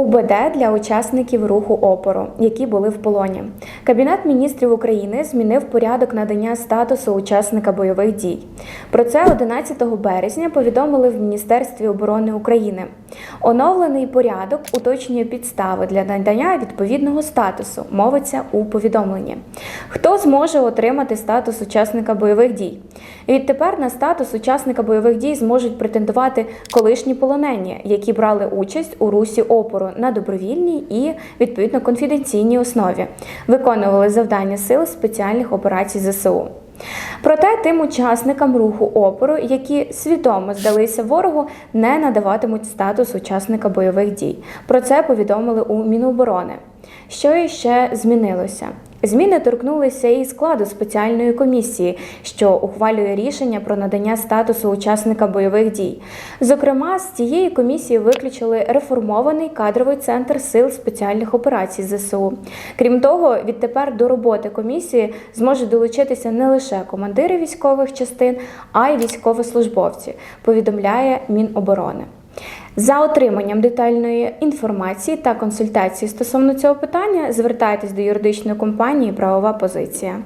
УБД для учасників руху опору, які були в полоні. Кабінет міністрів України змінив порядок надання статусу учасника бойових дій. Про це 11 березня повідомили в Міністерстві оборони України. Оновлений порядок уточнює підстави для надання відповідного статусу. Мовиться у повідомленні. Хто зможе отримати статус учасника бойових дій? Відтепер на статус учасника бойових дій зможуть претендувати колишні полонені, які брали участь у русі опору на добровільній і відповідно конфіденційній основі, виконували завдання сил спеціальних операцій ЗСУ. Проте тим учасникам руху опору, які свідомо здалися ворогу, не надаватимуть статус учасника бойових дій. Про це повідомили у Міноборони. Що іще змінилося? Зміни торкнулися і складу спеціальної комісії, що ухвалює рішення про надання статусу учасника бойових дій. Зокрема, з цієї комісії виключили реформований кадровий центр сил спеціальних операцій ЗСУ. Крім того, відтепер до роботи комісії зможуть долучитися не лише командири військових частин, а й військовослужбовці. Повідомляє Міноборони. За отриманням детальної інформації та консультації стосовно цього питання звертайтесь до юридичної компанії Правова позиція.